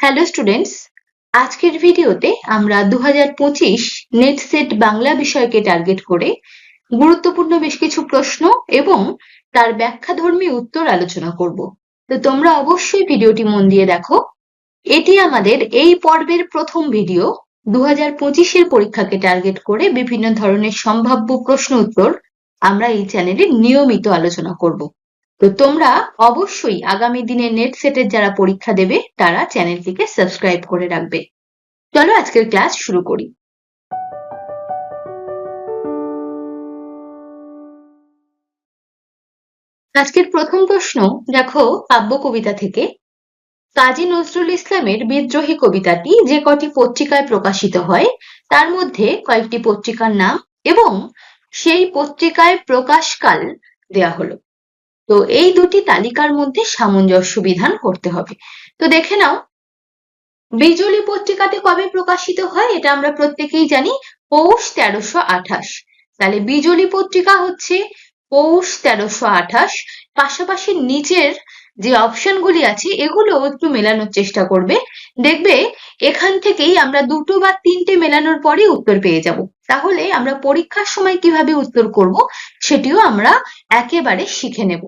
Hello students আজকের ভিডিওতে আমরা দু হাজার পঁচিশ নেট সেট বাংলা বিষয়কে টার্গেট করে গুরুত্বপূর্ণ বেশ কিছু প্রশ্ন এবং তার ব্যাখ্যাধর্মী উত্তর আলোচনা করব। তো তোমরা অবশ্যই ভিডিওটি মন দিয়ে দেখো। এটি আমাদের এই পর্বের প্রথম ভিডিও দু হাজার পঁচিশের পরীক্ষাকে টার্গেট করে বিভিন্ন ধরনের সম্ভাব্য প্রশ্ন উত্তর আমরা এই চ্যানেলে নিয়মিত আলোচনা করব। তো তোমরা অবশ্যই আগামী দিনে নেট সেটের যারা পরীক্ষা দেবে, তারা চ্যানেলটিকে সাবস্ক্রাইব করে রাখবে। চলো আজকের ক্লাস শুরু করি। আজকের প্রথম প্রশ্ন দেখো কাব্য কবিতা থেকে। কাজী নজরুল ইসলামের বিদ্রোহী কবিতাটি যে কটি পত্রিকায় প্রকাশিত হয়, তার মধ্যে কয়েকটি পত্রিকার নাম এবং সেই পত্রিকায় প্রকাশকাল দেয়া হলো। তো এই দুটি তালিকার মধ্যে সামঞ্জস্য বিধান করতে হবে। তো দেখে নাও বিজলি পত্রিকাতে কবে প্রকাশিত হয় এটা আমরা প্রত্যেকেই জানি, পৌষ তেরোশো আঠাশ। তাহলে বিজলি পত্রিকা হচ্ছে পৌষ তেরোশো আঠাশ। পাশাপাশি নিচের যে অপশনগুলি আছে, এগুলো একটু মেলানোর চেষ্টা করবে। দেখবে, এখান থেকেই আমরা দুটো বা তিনটে মেলানোর পরে উত্তর পেয়ে যাব। তাহলে আমরা পরীক্ষার সময় কীভাবে উত্তর করব, সেটিও আমরা একেবারে শিখে নেব।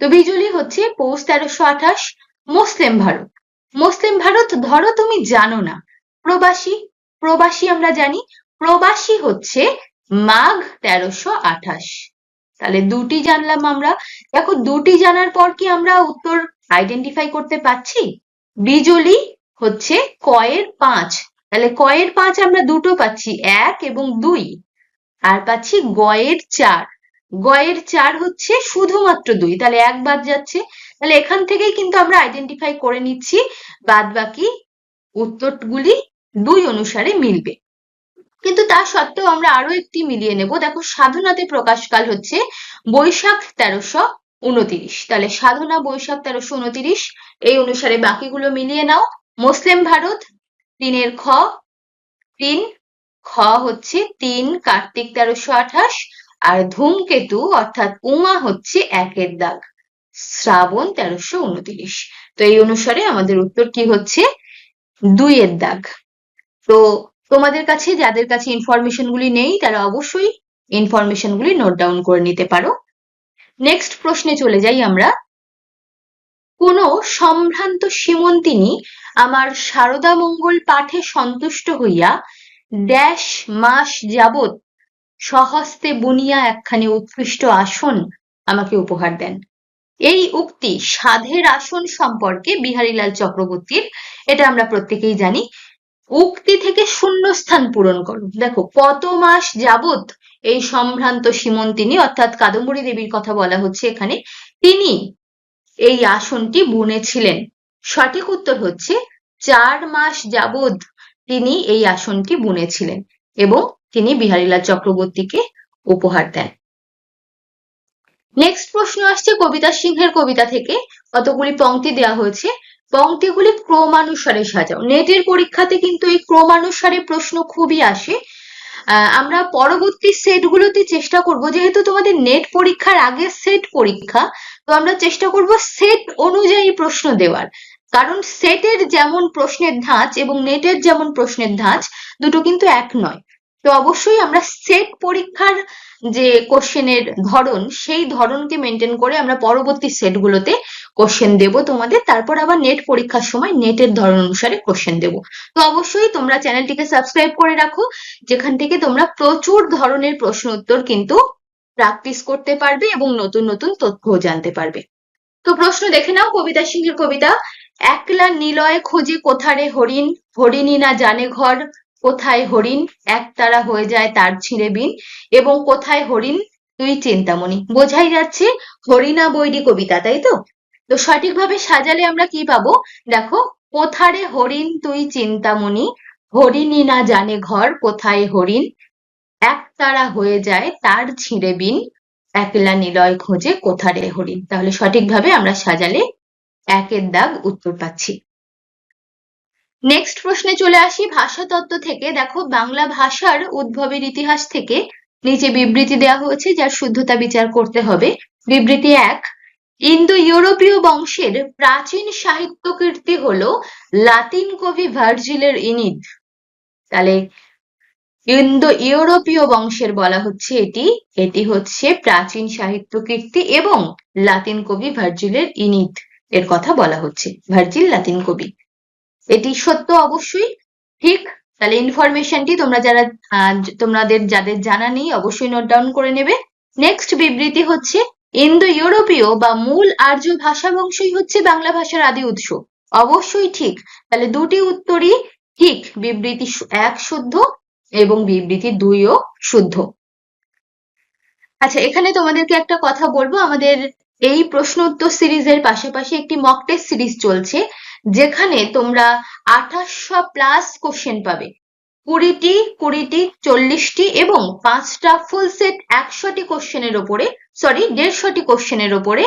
তো বিজুলি হচ্ছে পৌষ তেরোশো আঠাশ, মুসলিম ভারত। মুসলিম ভারত ধরো তুমি জানো না। প্রবাসী প্রবাসী আমরা জানি। প্রবাসী হচ্ছে মাঘ তেরোশো আঠাশ। তাহলে দুটি জানলাম আমরা। দেখো, দুটি জানার পর কি আমরা উত্তর আইডেন্টিফাই করতে পারছি? বিজলি হচ্ছে কয়ের পাঁচ। তাহলে কয়ের পাঁচ আমরা দুটো পাচ্ছি, এক এবং দুই। আর পাচ্ছি গয়ের চার। গয়ের চার হচ্ছে শুধুমাত্র দুই। তাহলে এক বাদ যাচ্ছে। তাহলে এখান থেকেই কিন্তু আমরা আইডেন্টিফাই করে নিচ্ছি। বাদ বাকি উত্তরগুলি দুই অনুসারে মিলবে। কিন্তু তা সত্ত্বেও আমরা আরও একটি মিলিয়ে নেব। দেখো, সাধনাতে প্রকাশকাল হচ্ছে বৈশাখ তেরোশো উনতিরিশ। তাহলে সাধনা বৈশাখ তেরোশো উনতিরিশ, এই অনুসারে বাকিগুলো মিলিয়ে নাও। মুসলিম ভারত, তিনের খ, তিন, খ হচ্ছে তিন, কার্তিক তেরোশো আঠাশ আর ধূমকেতু অর্থাৎ উমা হচ্ছে একের দাগ। শ্রাবণ তেরোশো উনত্রিশ। তো এই অনুসারে আমাদের উত্তর কি হচ্ছে? দুইয়ের দাগ। তো তোমাদের কাছে, যাদের কাছে ইনফরমেশন গুলি নেই, তারা অবশ্যই ইনফরমেশন গুলি নোট ডাউন করে নিতে পারো। নেক্সট প্রশ্নে চলে যাই আমরা। কোন সম্ভ্রান্ত সীমন্তিনী আমার সারদা মঙ্গল পাঠে সন্তুষ্ট হইয়া ড্যাশ মাস যাবত স্বহস্তে বুনিয়া একখানি উৎকৃষ্ট আসন আমাকে উপহার দেন। এই উক্তি সাধের আসন সম্পর্কে বিহারীলাল চক্রবর্তীর, এটা আমরা প্রত্যেকেই জানি। উক্তি থেকে শূন্যস্থান পূরণ করো দেখো, কত মাস যাবত এই সম্ভ্রান্ত সীমন্তিনী, অর্থাৎ কাদম্বরী দেবীর কথা বলা হচ্ছে এখানে, তিনি এই আসনটি বুনেছিলেন। সঠিক উত্তর হচ্ছে, চার মাস যাবৎ তিনি এই আসনটি বুনেছিলেন এবং তিনি বিহারীলাল চক্রবর্তীকে উপহার দেন। নেক্সট প্রশ্ন আসছে কবিতা সিংহের কবিতা থেকে। কতগুলি পংক্তি দেওয়া হয়েছে। পংক্তিগুলি ক্রমানুসারে সাজাও। নেটের পরীক্ষাতে কিন্তু এই ক্রমানুসারে প্রশ্ন খুবই আসে। আমরা পরবর্তী সেটগুলোতে চেষ্টা করব। যেহেতু তোমাদের নেট পরীক্ষার আগে সেট পরীক্ষা, তো আমরা চেষ্টা করব সেট অনুযায়ী প্রশ্ন দেওয়ার। কারণ সেটের যেমন প্রশ্নের ধাঁচ এবং নেটের যেমন প্রশ্নের ধাঁচ, দুটো কিন্তু এক নয়। তো অবশ্যই আমরা সেট পরীক্ষার যে কোশ্চেনের ধরন, সেই ধরনকে মেনটেন করে আমরা পরবর্তী সেটগুলোতে কোশ্চেন দেব তোমাদের। তারপর আবার নেট পরীক্ষার সময় নেটের ধরন অনুসারে কোশ্চেন দেব। তো অবশ্যই তোমরা চ্যানেলটিকে সাবস্ক্রাইব করে রাখো, যেখান থেকে তোমরা প্রচুর ধরনের প্রশ্ন উত্তর কিন্তু প্র্যাকটিস করতে পারবে এবং নতুন নতুন তথ্যও জানতে পারবে। তো প্রশ্ন দেখে নাও, কবিতা সিংহের কবিতা। একলা নিলয় খোঁজে কোথারে হরিণ, হরিণী না জানে ঘর কোথায় হরিণ? একতারা হয়ে যায় তার ছিঁড়ে বিন। এবং কোথায় হরিণ? তুই চিন্তামণি। বোঝাই যাচ্ছে হরিণা বৈরী কবিতা, তাই তো? তো সঠিকভাবে সাজালে আমরা কি পাবো? দেখো, কোথারে হরিণ, তুই চিন্তামণি? হরিণী না জানে ঘর, কোথায় হরিণ? একতারা হয়ে যায় তার ছিঁড়ে বিন। একলা নিলয় খোঁজে কোথারে হরিণ? তাহলে সঠিকভাবে আমরা সাজালে একের দাগ উত্তর পাচ্ছি। নেক্সট প্রশ্নে চলে আসি ভাষাতত্ত্ব থেকে। দেখো, বাংলা ভাষার উদ্ভবের ইতিহাস থেকে নিচে বিবৃতি দেওয়া হয়েছে, যার শুদ্ধতা বিচার করতে হবে। বিবৃতি এক ইন্দো ইউরোপীয় বংশের প্রাচীন সাহিত্য কীর্তি হলো লাতিন কবি ভার্জিলের ইনিড তাহলে ইন্দো ইউরোপীয় বংশের বলা হচ্ছে এটি। এটি হচ্ছে প্রাচীন সাহিত্য কীর্তি এবং লাতিন কবি ভার্জিলের ইনিড এর কথা বলা হচ্ছে। ভার্জিল লাতিন কবি। এটি সত্য অবশ্যই। ঠিক? তাহলে ইনফরমেশনটি তোমরা যারা তোমাদের যাদের জানা নেই, অবশ্যই নোট ডাউন করে নেবে। নেক্সট বিবৃতি হচ্ছে ইন্দো ইউরোপীয় বা মূল আর্য ভাষা বংশই হচ্ছে বাংলা ভাষার আদি উৎস। অবশ্যই ঠিক। তাহলে দুটি উত্তরই ঠিক। বিবৃতি এক শুদ্ধ এবং বিবৃতি দুইও শুদ্ধ। আচ্ছা এখানে তোমাদেরকে একটা কথা বলব। আমাদের এই প্রশ্ন উত্তর সিরিজের পাশাপাশি একটি মক টেস্ট সিরিজ চলছে। যেখানে তোমরা আঠাশশো প্লাস কোশ্চেন পাবে। কুড়িটি কুড়িটি, চল্লিশটি এবং পাঁচটা ফুল সেট একশোটি কোশ্চেনের ওপরে সরি দেড়শোটি কোশ্চেনের ওপরে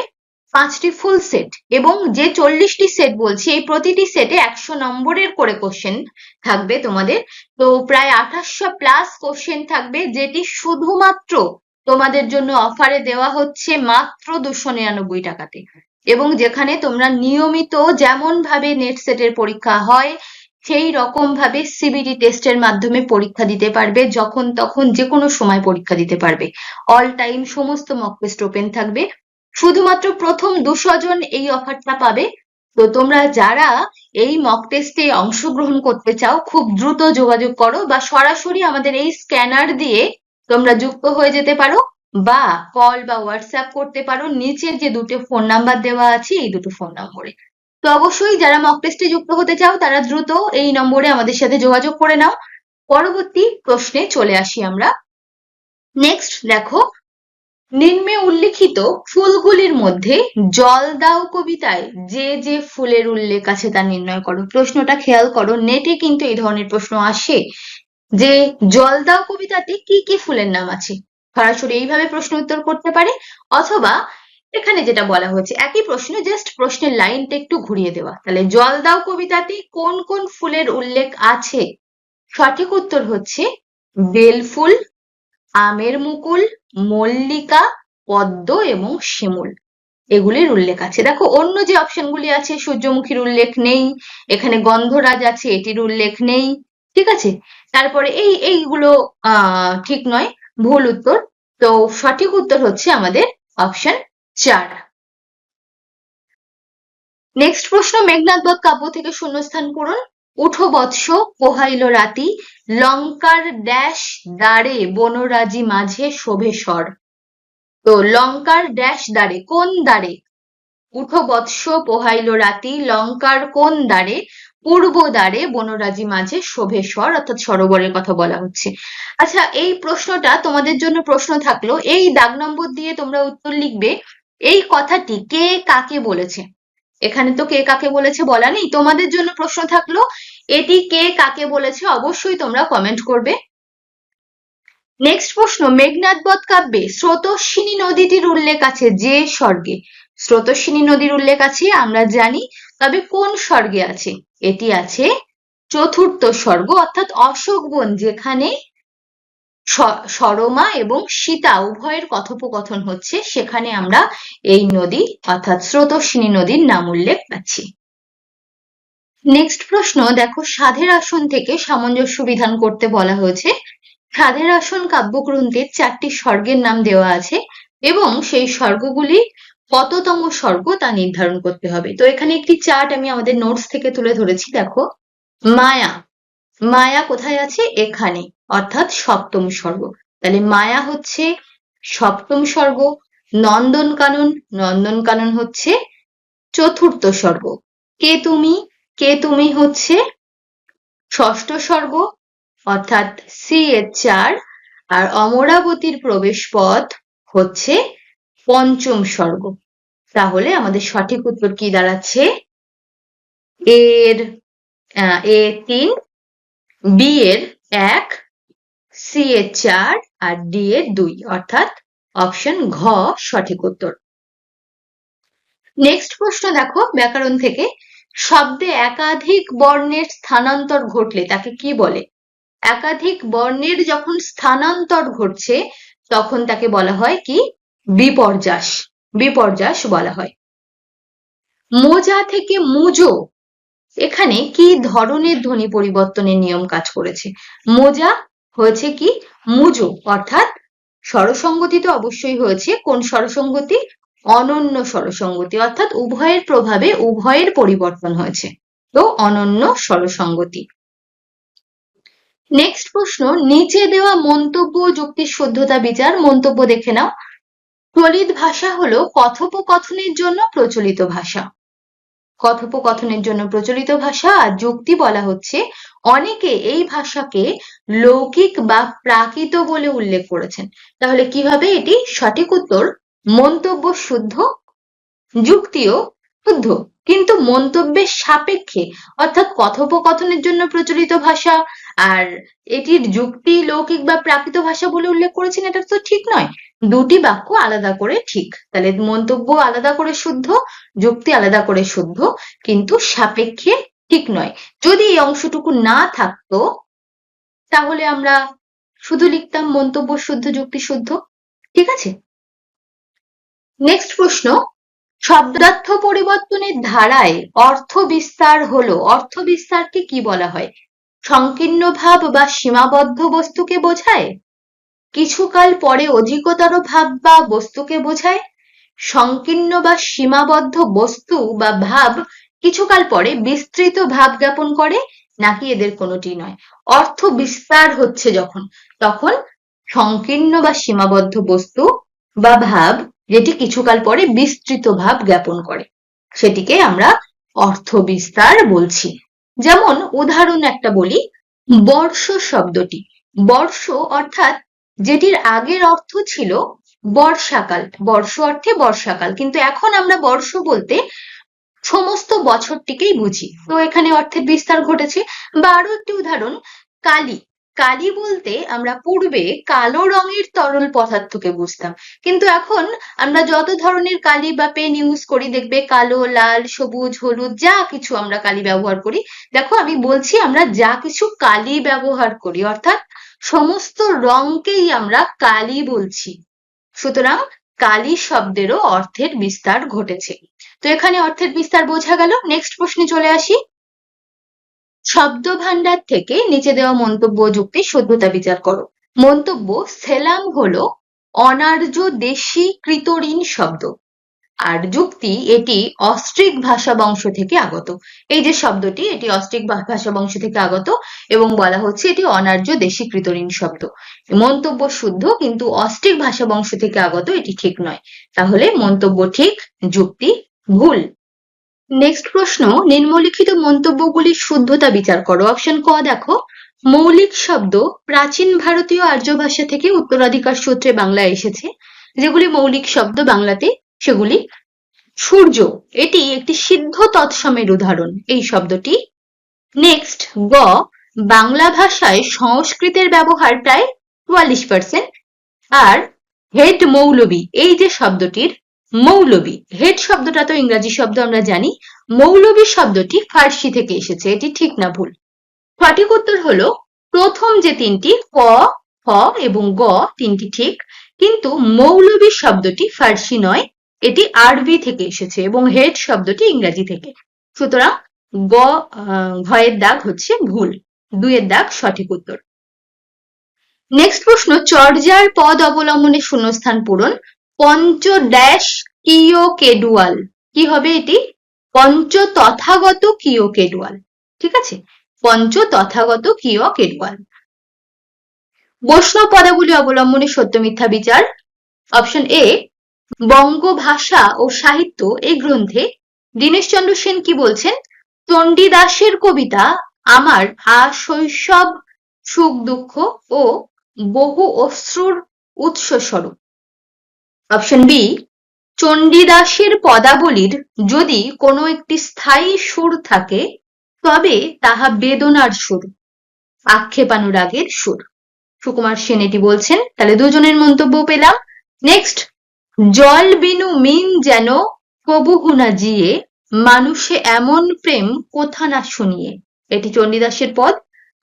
পাঁচটি ফুল সেট এবং যে চল্লিশটি সেট বলছি, এই প্রতিটি সেটে একশো নম্বরের করে কোশ্চেন থাকবে তোমাদের। তো প্রায় আঠাশশো প্লাস কোশ্চেন থাকবে, যেটি শুধুমাত্র তোমাদের জন্য অফারে দেওয়া হচ্ছে মাত্র দুশো নিরানব্বই টাকাতে। এবং যেখানে তোমরা নিয়মিত যেমন ভাবে নেট সেটের পরীক্ষা হয়, সেই রকম ভাবে সিবিটি টেস্টের মাধ্যমে পরীক্ষা দিতে পারবে, যখন তখন যে কোনো সময় পরীক্ষা দিতে পারবে। অল টাইম সমস্ত মক টেস্ট ওপেন থাকবে। শুধুমাত্র প্রথম দুশো জন এই অফারটা পাবে। তো তোমরা যারা এই মক টেস্টে অংশগ্রহণ করতে চাও, খুব দ্রুত যোগাযোগ করো বা সরাসরি আমাদের এই স্ক্যানার দিয়ে তোমরা যুক্ত হয়ে যেতে পারো। বা কল বা হোয়াটসঅ্যাপ করতে পারো। নিচের যে দুটো ফোন নাম্বার দেওয়া আছে, এই দুটো ফোন নম্বরে তো অবশ্যই যারা মক টেস্টে যুক্ত হতে চাও, তারা দ্রুত এই নম্বরে আমাদের সাথে যোগাযোগ করে নাও। পরবর্তী প্রশ্নে চলে আসি আমরা। নেক্সট দেখো, নিম্নে উল্লিখিত ফুলগুলির মধ্যে জল দাও কবিতায় যে যে ফুলের উল্লেখ আছে তা নির্ণয় করো। প্রশ্নটা খেয়াল করো নেটে কিন্তু এই ধরনের প্রশ্ন আসে যে জল দাও কবিতাতে কি কি ফুলের নাম আছে? সরাসরি এইভাবে প্রশ্ন উত্তর করতে পারে, অথবা এখানে যেটা বলা হয়েছে, একই প্রশ্ন জাস্ট প্রশ্নের লাইনটা একটু ঘুরিয়ে দেওয়া। তাহলে জল দাও কবিতাতে কোন কোন ফুলের উল্লেখ আছে? সঠিক উত্তর হচ্ছে বেল ফুল, আমের মুকুল, মল্লিকা, পদ্ম এবং শিমুল। এগুলির উল্লেখ আছে। দেখো, অন্য যে অপশনগুলি আছে, সূর্যমুখীর উল্লেখ নেই, এখানে গন্ধরাজ আছে, এটির উল্লেখ নেই, ঠিক আছে? তারপরে এই, এইগুলো ঠিক নয়। ভুল উত্তর। তো সঠিক উত্তর হচ্ছে আমাদের অপশন চার। নেক্সট প্রশ্ন মেঘনাথ বধ কাব্য থেকে শূন্যস্থান পূরণ। উঠো বৎস পোহাইল রাতি, লঙ্কার ড্যাশ দ্বারে বনরাজি মাঝে শোভে স্বর। তো লঙ্কার ড্যাশ দ্বারে কোন দ্বারে? উঠো বৎস পোহাইল রাতি, লঙ্কার কোন দ্বারে পূর্ব দ্বারে বনরাজি মাঝে শোভে স্বর, অর্থাৎ সরোবরের কথা বলা হচ্ছে। আচ্ছা এই প্রশ্নটা তোমাদের জন্য প্রশ্ন থাকল, এই দাগ নম্বর দিয়ে তোমরা উত্তর লিখবে, এই কথাটি কে কাকে বলেছে? এখানে তো কে কাকে বলেছে বলা নেই, তোমাদের জন্য প্রশ্ন থাকল, এটি কে কাকে বলেছে অবশ্যই তোমরা কমেন্ট করবে। নেক্সট প্রশ্ন, মেঘনাদ বধ কাব্যে স্রোতস্বিনী নদীটির উল্লেখ আছে যে স্বর্গে? স্রোতস্বিনী নদীর উল্লেখ আছে, আমরা জানি, তবে কোন স্বর্গে আছে? এটি আছে চতুর্থ স্বর্গ, অর্থাৎ অশোক বন যেখানে সরমা এবং সীতা উভয়ের কথোপকথন হচ্ছে। সেখানে আমরা এই নদী, অর্থাৎ স্রোতস্বিনী নদীর নাম উল্লেখ পাচ্ছি। নেক্সট প্রশ্ন, দেখো সাধের আসন থেকে সামঞ্জস্য বিধান করতে বলা হয়েছে। সাধের আসন কাব্যগ্রন্থের চারটি স্বর্গের নাম দেওয়া আছে এবং সেই স্বর্গগুলি কততম স্বর্গ তা নির্ধারণ করতে হবে। তো এখানে একটি চার্ট আমি আমাদের নোটস থেকে তুলে ধরেছি, দেখো। মায়া মায়া কোথায় আছে? এখানে, অর্থাৎ সপ্তম স্বর্গ। তাহলে মায়া হচ্ছে সপ্তম স্বর্গ নন্দনকানন নন্দনকানন হচ্ছে চতুর্থ স্বর্গ। কে তুমি? কে তুমি হচ্ছে ষষ্ঠ স্বর্গ, অর্থাৎ সি এর চার, আর অমরাবতীর প্রবেশ পথ হচ্ছে পঞ্চম স্বর্গ। তাহলে আমাদের সঠিক উত্তর কি দাঁড়াচ্ছে? এর এ তিন, বি এর এক, সি এর চার, আর ডি এর দুই। অর্থাৎ অপশন ঘ সঠিক উত্তর। নেক্সট প্রশ্ন দেখো ব্যাকরণ থেকে। শব্দে একাধিক বর্ণের স্থানান্তর ঘটলে তাকে কি বলে? একাধিক বর্ণের যখন স্থানান্তর ঘটছে, তখন তাকে বলা হয় কি? বিপর্যাস বিপর্যাস বলা হয়। মোজা থেকে মুজো, এখানে কি ধরনের ধ্বনি পরিবর্তনের নিয়ম কাজ করেছে? মোজা হয়েছে কি? মুজো, অর্থাৎ স্বরসঙ্গতি তো অবশ্যই হয়েছে, কোন স্বরসঙ্গতি? অনন্য স্বরসঙ্গতি, অর্থাৎ উভয়ের প্রভাবে উভয়ের পরিবর্তন হয়েছে। তো অনন্য স্বরসঙ্গতি। নেক্সট প্রশ্ন, নিচে দেওয়া মন্তব্য যুক্তির শুদ্ধতা বিচার, মন্তব্য দেখে নাও। প্রলিত ভাষা হলো কথোপকথনের জন্য প্রচলিত ভাষা। কথোপকথনের জন্য প্রচলিত ভাষা আর যুক্তি বলা হচ্ছে অনেকে এই ভাষাকে লৌকিক বা প্রাকৃত বলে উল্লেখ করেছেন। তাহলে কীভাবে এটি সঠিক উত্তর? মন্তব্য শুদ্ধ, যুক্তিও শুদ্ধ, কিন্তু মন্তব্যের সাপেক্ষে, অর্থাৎ কথোপকথনের জন্য প্রচলিত ভাষা, আর এটির যুক্তি, লৌকিক বা প্রাকৃত ভাষা বলে উল্লেখ করেছেন, এটা তো ঠিক নয়। দুটি বাক্য আলাদা করে ঠিক। তাহলে মন্তব্য আলাদা করে শুদ্ধ, যুক্তি আলাদা করে শুদ্ধ, কিন্তু সাপেক্ষে ঠিক নয়। যদি এই অংশটুকু না থাকতো, তাহলে আমরা শুধু লিখতাম মন্তব্য শুদ্ধ, যুক্তি শুদ্ধ। ঠিক আছে? নেক্সট প্রশ্ন শব্দার্থ পরিবর্তনের ধারায় অর্থ বিস্তার হলো। অর্থ বিস্তারকে কি বলা হয়? সংকীর্ণ ভাব বা সীমাবদ্ধ বস্তুকে বোঝায়? কিছুকাল পরে অধিকতর ভাব বা বস্তুকে বোঝায়? সংকীর্ণ বা সীমাবদ্ধ বস্তু বা ভাব কিছুকাল পরে বিস্তৃত ভাব জ্ঞাপন করে, নাকি এদের কোনোটি নয়? অর্থ বিস্তার হচ্ছে যখন, তখন সংকীর্ণ বা সীমাবদ্ধ বস্তু বা ভাব যেটি কিছুকাল পরে বিস্তৃত ভাব জ্ঞাপন করে। সেটিকে আমরা অর্থ বিস্তার বলছি। যেমন উদাহরণ একটা বলি, বর্ষ শব্দটি। বর্ষ অর্থাৎ যেটির আগের অর্থ ছিল বর্ষাকাল। বর্ষ অর্থে বর্ষাকাল। কিন্তু এখন আমরা বর্ষ বলতে সমস্ত বছরটিকেই বুঝি। তো এখানে অর্থের বিস্তার ঘটেছে। বা আরও একটি উদাহরণ, কালি। কালি বলতে আমরা পূর্বে কালো রঙের তরল পদার্থকে বুঝতাম। কিন্তু এখন আমরা যত ধরনের কালি বা পেন ইউজ করি, দেখবে কালো, লাল, সবুজ, হলুদ, যা কিছু আমরা কালি ব্যবহার করি, দেখো আমি বলছি আমরা যা কিছু কালি ব্যবহার করি, অর্থাৎ সমস্ত রঙকেই আমরা কালি বলছি। সুতরাং কালি শব্দেরও অর্থের বিস্তার ঘটেছে। তো এখানে অর্থের বিস্তার বোঝা গেল। নেক্সট প্রশ্নে চলে আসি। শব্দ ভান্ডার থেকে নিচে দেওয়া মন্তব্য যুক্তি শুদ্ধতা বিচার করো। মন্তব্য, সেলাম হলো অনার্য দেশি কৃতঋণ শব্দ। আর যুক্তি, এটি অস্ট্রিক ভাষা বংশ থেকে আগত। এই যে শব্দটি, এটি অস্ট্রিক ভাষা বংশ থেকে আগত এবং বলা হচ্ছে এটি অনার্য দেশি কৃতঋণ শব্দ। মন্তব্য শুদ্ধ, কিন্তু অস্ট্রিক ভাষা বংশ থেকে আগত এটি ঠিক নয়। তাহলে মন্তব্য ঠিক, যুক্তি ভুল। নেক্সট প্রশ্ন, নিম্নলিখিত মন্তব্যগুলির শুদ্ধতা বিচার করো। অপশন ক, দেখো। মৌলিক শব্দ প্রাচীন ভারতীয় আর্য ভাষা থেকে উত্তরাধিকার সূত্রে বাংলায় এসেছে। যেগুলি মৌলিক শব্দ বাংলাতে, সেগুলি সূর্য। এটি একটি সিদ্ধ তৎসমের উদাহরণ। এই শব্দটি। নেক্সট গ, বাংলা ভাষায় সংস্কৃতের ব্যবহার প্রায় চুয়াল্লিশ পার্সেন্ট আর হেড মৌলবী, এই যে শব্দটির মৌলবী, হেড শব্দটা তো ইংরাজি শব্দ আমরা জানি, মৌলবী শব্দটি ফার্সি থেকে এসেছে, এটি ঠিক না ভুল। সঠিক উত্তর হলো, প্রথম যে তিনটি, ক খ এবং গ, তিনটি ঠিক, কিন্তু মৌলবী শব্দটি ফার্সি নয়, এটি আরবি থেকে এসেছে এবং হেড শব্দটি ইংরাজি থেকে। সুতরাং গ ঘয়ের দাগ হচ্ছে ভুল, দুইয়ের দাগ সঠিক উত্তর। নেক্সট প্রশ্ন, চর্যার পদ অবলম্বনে শূন্যস্থান পূরণ পঞ্চ ড্যাশ কিও কেডুয়াল কি হবে এটি? পঞ্চ তথাগত কিও কেডুয়াল ঠিক আছে? পঞ্চ তথাগত কিও কেডুয়াল বৈষ্ণব পদাবলী অবলম্বনে সত্য মিথ্যা বিচার। অপশন এ, বঙ্গভাষা ও সাহিত্য এই গ্রন্থে দীনেশচন্দ্র সেন কি বলছেন? চণ্ডীদাসের কবিতা আমার আশৈশব সুখ দুঃখ ও বহু অশ্রুর উৎস স্বরূপ অপশন বি চণ্ডীদাসের পদাবলীর যদি কোনো একটি স্থায়ী সুর থাকে, তবে তাহা বেদনার সুর, আক্ষেপানুরাগের সুর। সুকুমার সেন এটি বলছেন, তাহলে দুজনের মন্তব্য পেলাম। নেক্সট জল বিনু মিন যেন কবুহুনা জিয়ে, মানুষে এমন প্রেম কোথা না শুনিয়ে। এটি চণ্ডীদাসের পদ।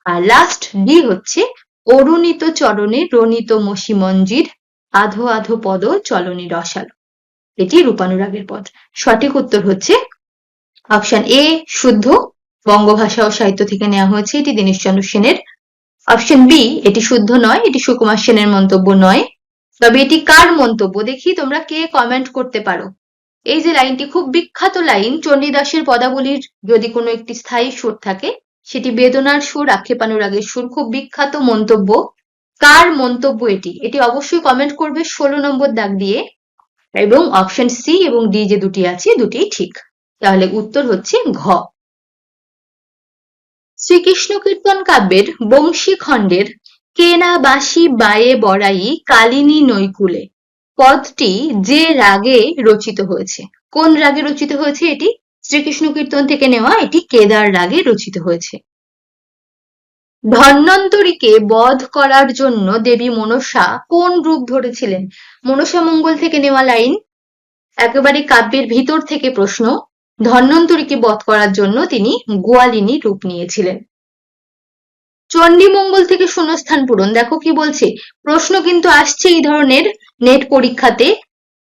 আর লাস্ট ডি হচ্ছে, অরুণিত চরণে রণিত মসি মঞ্জির আধো আধো পদ চলনী রসালো। এটি রূপানুরাগের পদ। সঠিক উত্তর হচ্ছে অপশন এ, শুদ্ধ। বঙ্গভাষা ও সাহিত্য থেকে নেওয়া হয়েছে এটি দীনেশচন্দ্র সেনের। অপশন বি, এটি শুদ্ধ নয়, এটি সুকুমার সেনের মন্তব্য নয়। তবে এটি কার মন্তব্য? দেখি তোমরা কে কমেন্ট করতে পারো। এই যে লাইনটি খুব বিখ্যাত লাইন, চণ্ডীদাসের পদাবলীর যদি কোনো একটি স্থায়ী সুর থাকে, সেটি বেদনার সুর, আক্ষেপানুরাগের সুর, খুব বিখ্যাত মন্তব্য। কার মন্তব্য এটি? এটি অবশ্যই কমেন্ট করবে ষোলো নম্বর দাগ দিয়ে এবং অপশন সি এবং ডি যে দুটি আছে, দুটি ঠিক। তাহলে উত্তর হচ্ছে ঘ। শ্রীকৃষ্ণ কীর্তন কাব্যের বংশী খণ্ডের কেনা বাসি বায়ে বড়াই কালিনী নৈকুলে পদটি যে রাগে রচিত হয়েছে। কোন রাগে রচিত হয়েছে এটি? শ্রীকৃষ্ণ কীর্তন থেকে নেওয়া এটি কেদার রাগে রচিত হয়েছে। ধন্বন্তরীকে বধ করার জন্য দেবী মনসা কোন রূপ ধরেছিলেন? মনসা মঙ্গল থেকে নেওয়া লাইন। একেবারে কাব্যের ভিতর থেকে প্রশ্ন। ধন্বন্তরীকে বধ করার জন্য তিনি গোয়ালিনী রূপ নিয়েছিলেন। চণ্ডীমঙ্গল থেকে শূন্যস্থান পূরণ। দেখো কি বলছে। প্রশ্ন কিন্তু আসছে এই ধরনের নেট পরীক্ষাতে।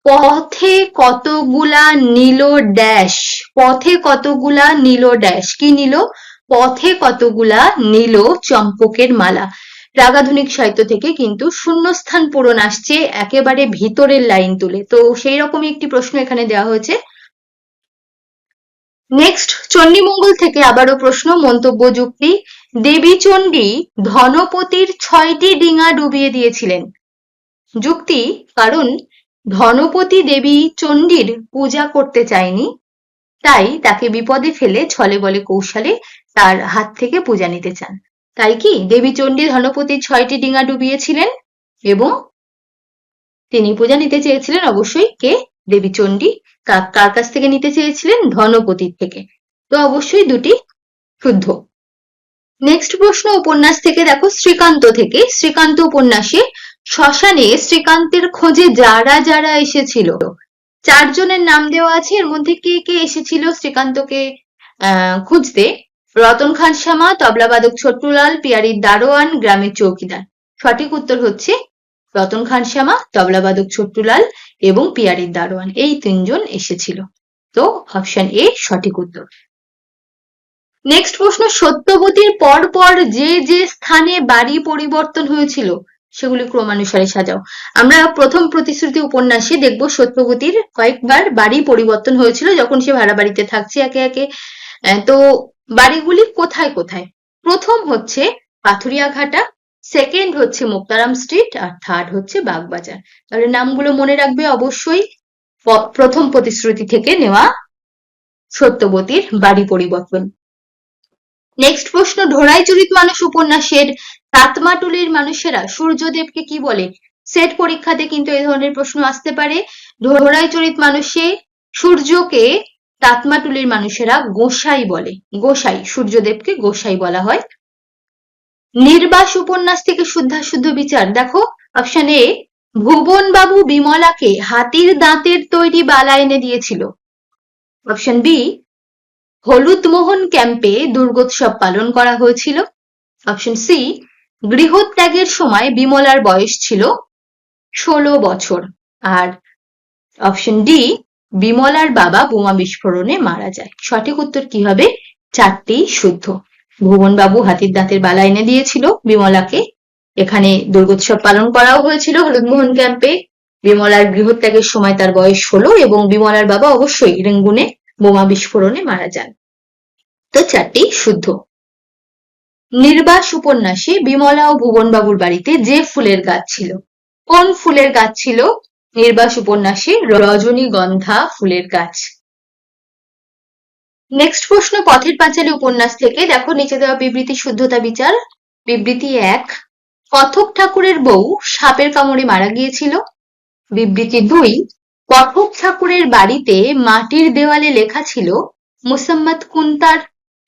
পথে কতগুলা নীল ড্যাশ? পথে কতগুলা নীল ড্যাশ? কি নীল? পথে কতগুলা নীল চম্পকের মালা। রাগাধুনিক সাহিত্য থেকে কিন্তু শূন্যস্থান পূরণ আসছে একেবারে ভিতরের লাইন তুলে। তো সেই রকমই একটি প্রশ্ন এখানে দেওয়া হয়েছে। নেক্সট চণ্ডীমঙ্গল থেকে আবারও প্রশ্ন, মন্তব্য, যুক্তি। দেবী চণ্ডী ধনপতির ছয়টি ডিঙা ডুবিয়ে দিয়েছিলেন। যুক্তি, কারণ ধনপতি দেবী চণ্ডীর পূজা করতে চায়নি, তাই তাকে বিপদে ফেলে ছলে বলে কৌশলে তার হাত থেকে পূজা নিতে চান। তাই কি দেবী চণ্ডী ধনপতির ছয়টি ডিঙা ডুবিয়েছিলেন? এবং তিনি পূজা নিতে চেয়েছিলেন অবশ্যই কে? দেবী চণ্ডী। কার কাছ থেকে নিতে চেয়েছিলেন? ধনপতির থেকে। তো অবশ্যই দুটি শুদ্ধ। নেক্সট প্রশ্ন উপন্যাস থেকে দেখো, শ্রীকান্ত থেকে। শ্রীকান্ত উপন্যাসে শ্মশানে শ্রীকান্তের খোঁজে যারা যারা এসেছিল। চারজনের নাম দেওয়া আছে, এর মধ্যে কে কে এসেছিল শ্রীকান্তকে খুঁজতে? রতন খান শ্যামা তবলাবাদক ছোট্টুলাল পিয়ারির দারোয়ান, গ্রামের চৌকিদার। সঠিক উত্তর হচ্ছে রতন খান শ্যামা তবলাবাদক ছোট্টুলাল এবং পিয়ারির দারোয়ান। এই তিনজন এসেছিল। তো অপশন এ সঠিক উত্তর। নেক্সট প্রশ্ন, সত্যবতীর পর পর যে যে স্থানে বাড়ি পরিবর্তন হয়েছিল, সেগুলি ক্রমানুসারে সাজাও। আমরা প্রথম প্রতিশ্রুতি উপন্যাসে দেখব সত্যবতীর কয়েকবার বাড়ি পরিবর্তন হয়েছিল, যখন সে ভাড়া বাড়িতে থাকছে একে একে। তো বাড়িগুলি কোথায় কোথায়? প্রথম হচ্ছে পাথুরিয়া ঘাটা সেকেন্ড হচ্ছে মুক্তারাম স্ট্রিট আর থার্ড হচ্ছে বাগবাজার। তাহলে নামগুলো মনে রাখবে অবশ্যই। প্রথম প্রতিশ্রুতি থেকে নেওয়া সত্যবতীর বাড়ি পরিবর্তন। নেক্সট প্রশ্ন ঢোড়াই চরিত মানুষ উপন্যাসের তাতমাটুলির মানুষেরা সূর্যদেবকে কি বলে? সেট পরীক্ষাতে কিন্তু এই ধরনের প্রশ্ন আসতে পারে। ঢোড়াই চরিত মানুষে সূর্যকে তাতমাটুলির মানুষেরা গোসাই বলে। গোসাই, সূর্যদেবকে গোসাই বলা হয়। নির্বাস উপন্যাস থেকে শুদ্ধাশুদ্ধ বিচার। দেখো অপশন এ ভুবন বাবু বিমলাকে হাতির দাঁতের তৈরি বালা এনে দিয়েছিল। অপশন বি হলুদ মোহন ক্যাম্পে দুর্গোৎসব পালন করা হয়েছিল। অপশন সি গৃহত্যাগের সময় বিমলার বয়স ছিল ষোলো বছর। আর অপশন ডি বিমলার বাবা বোমা বিস্ফোরণে মারা যায়। সঠিক উত্তর কি হবে? চারটি শুদ্ধ। ভুবনবাবু হাতির দাঁতের বালা এনে দিয়েছিল বিমলাকে। এখানে দুর্গোৎসব পালন করাও হয়েছিল হলুদমোহন ক্যাম্পে বিমলার গৃহত্যাগের সময় তার বয়স হলো এবং বিমলার বাবা অবশ্যই রেঙ্গুনে বোমা বিস্ফোরণে মারা যান। তো চারটি শুদ্ধ। নির্বাস উপন্যাসে বিমলা ও ভুবনবাবুর বাড়িতে যে ফুলের গাছ ছিল, কোন ফুলের গাছ ছিল? নির্বাস উপন্যাসে রজনীগন্ধা ফুলের গাছ। নেক্সট প্রশ্ন, পথের পাঁচালী উপন্যাস থেকে দেখো নিচে দেওয়া বিবৃতি শুদ্ধতা বিচার। বিবৃতি এক, কথক ঠাকুরের বউ সাপের কামড়ে মারা গিয়েছিল। বিবৃতি দুই, কথক ঠাকুরের বাড়িতে মাটির দেওয়ালে লেখা ছিল, মুসাম্মদ কুন্তার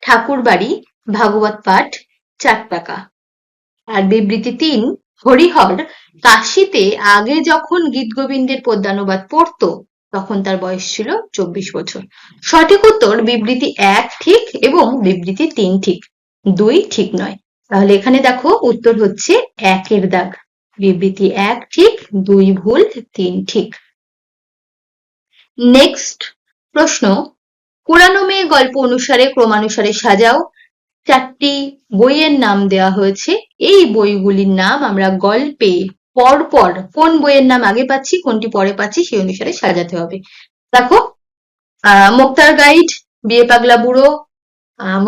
ঠাকুর বাড়ি ভাগবত পাঠ, চার টাকা। আর বিবৃতি তিন হরিহর কাশিতে আগে যখন গীত গোবিন্দের পদ্যানুবাদ পড়ত, তখন তার বয়স ছিল চব্বিশ বছর। সঠিক উত্তর বিবৃতি এক ঠিক এবং বিবৃতি তিন ঠিক, দুই ঠিক নয়। তাহলে এখানে দেখো উত্তর হচ্ছে একের দাগ। বিবৃতি এক ঠিক, দুই ভুল, তিন ঠিক। নেক্সট প্রশ্ন মেয়ে গল্প অনুসারে ক্রমানুসারে সাজাও চারটি বইয়ের নাম দেওয়া হয়েছে। এই বইগুলির নাম আমরা গল্পে পরপর কোন বইয়ের নাম আগে পাচ্ছি, কোনটি পরে পাচ্ছি, সেই অনুসারে সাজাতে হবে। দেখো মোক্তার গাইড, বিয়ে পাগলা বুড়ো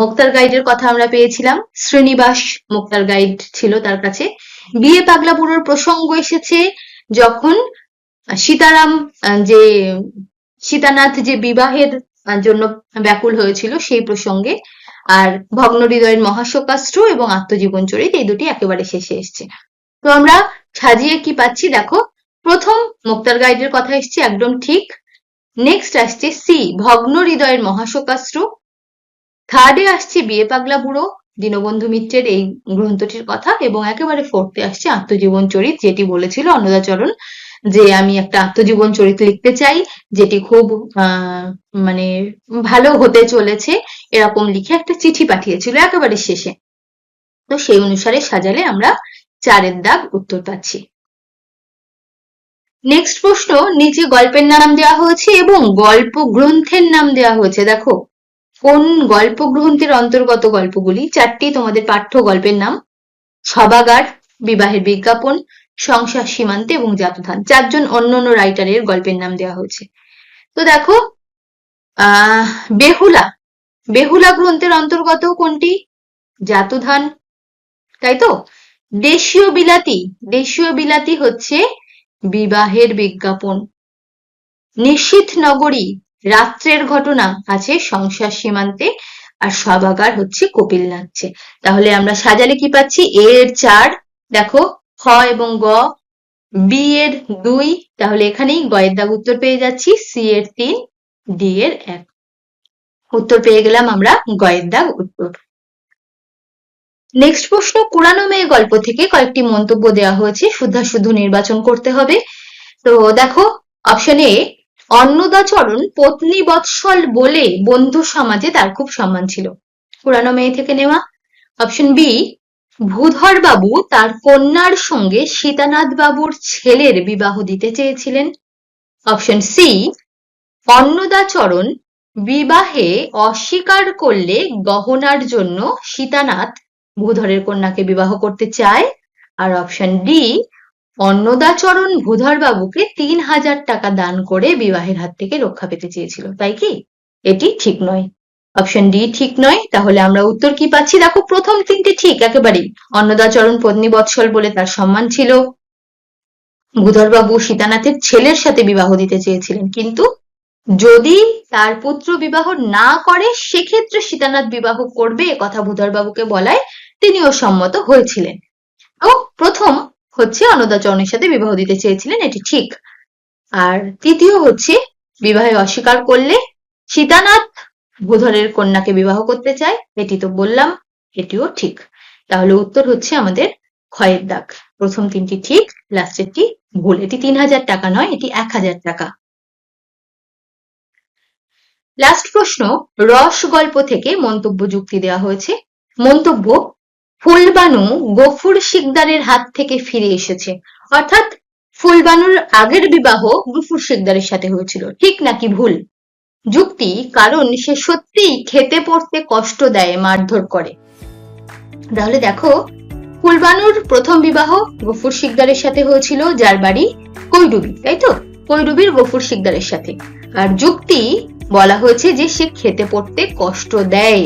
মোক্তার গাইডের কথা আমরা পেয়েছিলাম। শ্রীনিবাস মোক্তার গাইড ছিল তার কাছে। বিয়ে পাগলা বুড়োর প্রসঙ্গ এসেছে যখন সীতারাম যে সীতানাথ যে বিবাহের জন্য ব্যাকুল হয়েছিল সেই প্রসঙ্গে আর ভগ্ন হৃদয়ের মহাশোকাস্ত্র এবং আত্মজীবন চরিত এই দুটি একেবারে শেষে এসছে। তো আমরা সাজিয়ে কি পাচ্ছি? দেখো, প্রথম মুক্তার গাইডের কথা এসছে, একদম ঠিক। নেক্সট আসছে সি ভগ্ন হৃদয়ের মহাশোকাস্ত্র থার্ডে আসছে বিয়ে পাগলা বুড়ো, দীনবন্ধু মিত্রের এই গ্রন্থটির কথা এবং একেবারে ফোর্থে আসছে আত্মজীবন চরিত, যেটি বলেছিল অন্নদাচরণ যে আমি একটা আত্মজীবন চরিত লিখতে চাই, যেটি খুব মানে ভালো হতে চলেছে। এরকম লিখে একটা চিঠি পাঠিয়েছিল একেবারে শেষে। তো সেই অনুসারে সাজালে আমরা চারের দাগ উত্তর পাচ্ছি। নেক্সট প্রশ্ন নিচে গল্পের নাম দেওয়া হয়েছে এবং গল্প গ্রন্থের নাম দেওয়া হয়েছে। দেখো, কোন গল্প গ্রন্থের অন্তর্গত গল্পগুলি? চারটি, তোমাদের পাঠ্য গল্পের নাম সবাগার বিবাহের বিজ্ঞাপন, সংসার সীমান্তে এবং জাতধান চারজন অন্য অন্য রাইটারের গল্পের নাম দেওয়া হয়েছে। তো দেখো, আহ, বেহুলা বেহুলা গ্রন্থের অন্তর্গত কোনটি? জাতধান। তাই তো দেশীয় বিলাতি। দেশীয় বিলাতি হচ্ছে বিবাহের বিজ্ঞাপন। নিশ্চিত নগরী, রাত্রের ঘটনা আছে সংসার সীমান্তে, আর সবাগার হচ্ছে কপিল নাচছে তাহলে আমরা সাজালে কি পাচ্ছি? এ এর চার, দেখো, খ এবং গ, বি এর দুই, তাহলে এখানেই গ এর দাগ উত্তর পেয়ে যাচ্ছি, সি এর তিন, ডি এর এক। উত্তর পেয়ে গেলাম আমরা গ এর দাগ উত্তর। নেক্সট প্রশ্ন পুরানো মেয়ে গল্প থেকে কয়েকটি মন্তব্য দেওয়া হয়েছে। শুদ্ধ নির্বাচন করতে হবে। তো দেখো অপশন এ অন্নদাচরণ পত্নী বৎসল বলে বন্ধু সমাজে তার খুব সম্মান ছিল। পুরানো মেয়ে থেকে নেওয়া। অপশন বি ভূধর বাবু তার কন্যার সঙ্গে সীতানাথ বাবুর ছেলের বিবাহ দিতে চেয়েছিলেন। অপশন সি অন্নদাচরণ বিবাহে অস্বীকার করলে গহনার জন্য সীতানাথ ভূধরের কন্যাকে বিবাহ করতে চায়। আর অপশন ডি অন্নদাচরণ ভূধর বাবুকে তিন হাজার টাকা দান করে বিবাহের হাত থেকে রক্ষা পেতে চেয়েছিল। তাই কি? এটি ঠিক নয়। অপশন ডি ঠিক নয়। তাহলে আমরা উত্তর কি পাচ্ছি? দেখো, প্রথম তিনটে ঠিক, একেবারেই। অন্নদাচরণ পত্নী বৎসল বলে তার সম্মান ছিল। ভূধরবাবু সীতানাথের ছেলের সাথে বিবাহ দিতে চেয়েছিলেন। কিন্তু যদি তার পুত্র বিবাহ না করে, সেক্ষেত্রে সীতানাথ বিবাহ করবে কথা ভূধরবাবুকে বলায় তিনিও সম্মত হয়েছিলেন। ও প্রথম হচ্ছে অন্নদাচরণের সাথে বিবাহ দিতে চেয়েছিলেন, এটি ঠিক। আর তৃতীয় হচ্ছে, বিবাহে অস্বীকার করলে সীতানাথ ভূধরের কন্যাকে বিবাহ করতে চায়, এটি তো বললাম, এটিও ঠিক। তাহলে উত্তর হচ্ছে আমাদের ক্ষয়ের দাগ। প্রথম তিনটি ঠিক, লাস্টেরটি ভুল। এটি তিন হাজার টাকা নয়, এটি এক হাজার টাকা। লাস্ট প্রশ্ন, রস গল্প থেকে মন্তব্য যুক্তি দেওয়া হয়েছে। মন্তব্য, ফুলবানু গফুর শিকদারের হাত থেকে ফিরে এসেছে। অর্থাৎ, ফুলবানুর আগের বিবাহ গফুর শিকদারের সাথে হয়েছিল। ঠিক নাকি ভুল? যুক্তি, কারণ সে সত্যিই খেতে পড়তে কষ্ট দেয়, মারধর করে। তাহলে দেখো, ফুলবানুর প্রথম বিবাহ গফুর শিকদারের সাথে হয়েছিল, যার বাড়ি কৈডুবি তাই তো? কৈডুবির গফুর শিকদারের সাথে। আর যুক্তি বলা হয়েছে যে সে খেতে পড়তে কষ্ট দেয়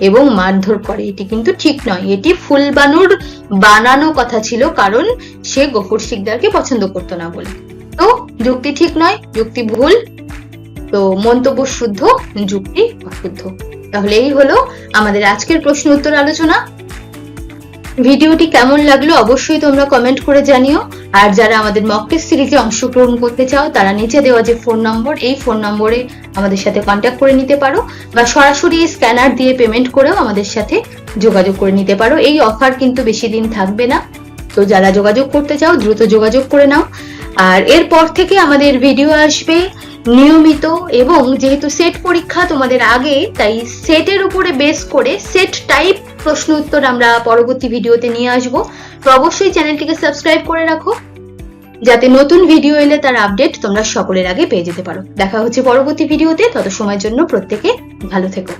এবং মারধর করে। এটি কিন্তু ঠিক নয়। এটি ফুলবানুর বানানো কথা ছিল, কারণ সে গফুর শিকদারকে পছন্দ করতো না বলে। তো যুক্তি ঠিক নয়, যুক্তি ভুল। তো মন্তব্য শুদ্ধ, যুক্তি অশুদ্ধ। তাহলে এই হলো আমাদের আজকের প্রশ্ন উত্তর আলোচনা। ভিডিওটি কেমন লাগল অবশ্যই তোমরা কমেন্ট করে জানিও। আর যারা আমাদের মক টেস্ট সিরিজে অংশগ্রহণ করতে চাও, তারা নিচে দেওয়া যে ফোন নম্বর এই ফোন নম্বরে আমাদের সাথে কন্ট্যাক্ট করে নিতে পারো বা সরাসরি স্ক্যানার দিয়ে পেমেন্ট করেও আমাদের সাথে যোগাযোগ করে নিতে পারো। এই অফার কিন্তু বেশি দিন থাকবে না। তো যারা যোগাযোগ করতে চাও, দ্রুত যোগাযোগ করে নাও। আর এরপর থেকে আমাদের ভিডিও আসবে নিয়মিত এবং যেহেতু সেট পরীক্ষা তোমাদের আগে, তাই সেটের উপরে বেস করে সেট টাইপ প্রশ্ন উত্তর আমরা পরবর্তী ভিডিওতে নিয়ে আসব। তো অবশ্যই চ্যানেলটিকে সাবস্ক্রাইব করে রাখো। যাতে নতুন ভিডিও এলে তার আপডেট তোমরা সকলের আগে পেয়ে যেতে পারো। দেখা হচ্ছে পরবর্তী ভিডিওতে তত সময়ের জন্য প্রত্যেকে ভালো থেকো।